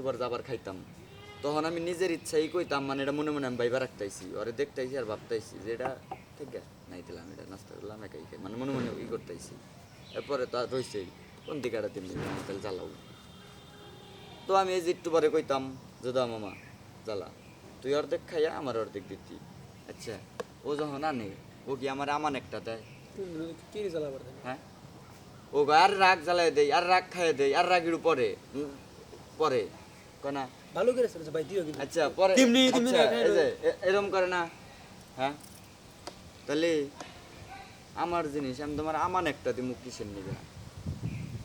একটু পর আবার খাইতাম। তখন আমি নিজের ইচ্ছাই কইতাম মানে এটা মনে মনে আমি বাইবা রাখতাইছি। ওরে দেখতাইছি আর ভাবতাইছি যে এটা ঠিক আছে নাই দিলাম এটা নাস্তা করলাম একাই খাই মানে মনে মনে ই করতেছি এরপরে তো আর রইছেই কোন দিকে আর তিন তাহলে জ্বালাও তো আমি এই যে একটু পরে কইতাম যদা মামা জ্বালা তুই অর্ধেক খাইয়া আমার অর্ধেক দিতি। আচ্ছা ও যখন আনে ও কি আমার আমান একটা দেয়? হ্যাঁ? ও গো আর রাগ জ্বালায় দেয় আর রাগ খাইয়ে দেয় আর রাগের পরে পরে। কনা? ভালো করে চলেছে ভাই দিও কিন্তু। আচ্ছা পরে তেমনি- তেমনি আচ্ছা, রাগ খাইয়ে এই যে, এ- এরম করে না। হ্যাঁ? তাহলে আমার জিনিস আমি তোমার আমান একটা দিমু কিসের নিবে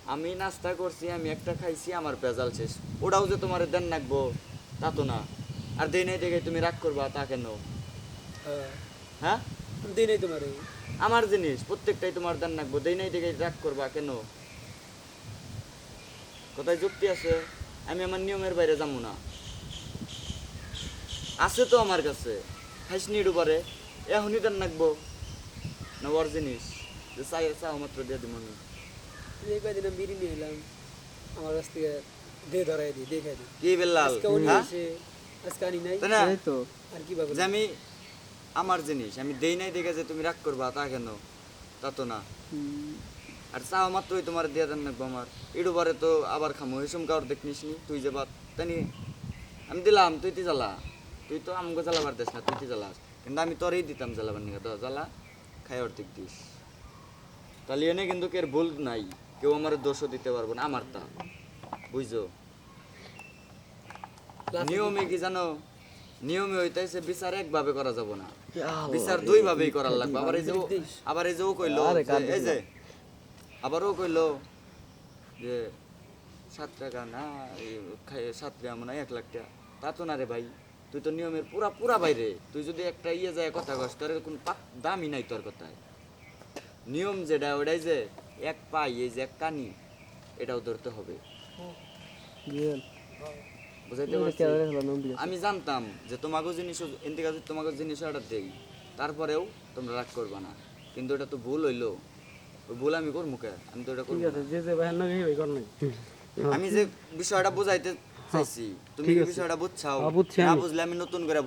আমি নাস্তা করছি আমি একটা খাইছি আমার পেজাল শেষ। ওটাও যে তোমার দেন রাখব তা তো না। আর দেই নাই দেখে তুমি রাগ করবা তা কেন? হ্যাঁ? তোমার। আমার জিনিস প্রত্যেকটাই তোমার দান রাখব দেই নাই দেখে রাগ করবা কেন? কোথায় যুক্তি আছে? আমি আমার নিয়মের বাইরে যাব না। আছে তো আমার কাছে। খাইসনি ডুবারে এখনই দান রাখব না ওর জিনিস। যে চাই চাও মাত্র দিয়ে দিব আমি। এই কয়দিন আমি বিড়ি নিয়ে আমার কাছ থেকে দে ধরাই দিই দেখাই দিই কি বেল্লাল? আজকে উনি হ্যাঁ? এসে আজকে আনি নাই। না? তো। আর কি পাবো যে আমি আমার জিনিস আমি দেই নাই দেখে যে তুমি রাগ করবা তা কেন? তা তো না। আর চাও মাত্রই তোমার দিয়ে দেন নাকবো আমার। ইডু বারে তো আবার খামো হিসুম কাউর দেখনিস নি তুই যে বাত তানি আমি দিলাম তুই তি জ্বালা। তুই তো আমাকে জ্বালাবার দিস না তুই তি জ্বালাস কিন্তু আমি তোরই দিতাম জ্বালাবার নিয়ে তো জ্বালা খাই অর্ধেক দিস। তাহলে এনে কিন্তু কের ভুল নাই কেউ আমার দোষও দিতে পারব না আমার তা। বুঝছ? নিয়মে কি জানো? নিয়মে হইতেছে বিচার একভাবে করা যাব না। বিচার দুই ভাবেই করার লাগবে। আবার এই যে আবার এই যে ও কইলো এই যে আবার ও কইলো যে সাত টাকা না সাত গ্রাম না এক লাখ টাকা। তা তো না রে ভাই তুই তো নিয়মের পুরা পুরা বাইরে। তুই যদি একটা ইয়ে যায় কথা কস তোর কোন দামই নাই তোর কথায়। নিয়ম যেটা ওটাই যে এক পাই এই যে এক কানি এটাও ধরতে হবে। বুঝাইতে আমি জানতাম যে তোমাকে জিনিস এনদিকে যদি তোমাকে জিনিস অর্ডার দেই তারপরেও তোমরা রাগ করবা না। কিন্তু এটা তো ভুল হইল। ভুল আমি করব কে? আমি তো এটা করব ঠিক আছে যে যে ভাই না ভাই কর নাই আমি যে বিষয়টা বুঝাইতে চাইছি তুমি বিষয়টা বুঝছাও হ্যাঁ, না বুঝলে আমি নতুন করে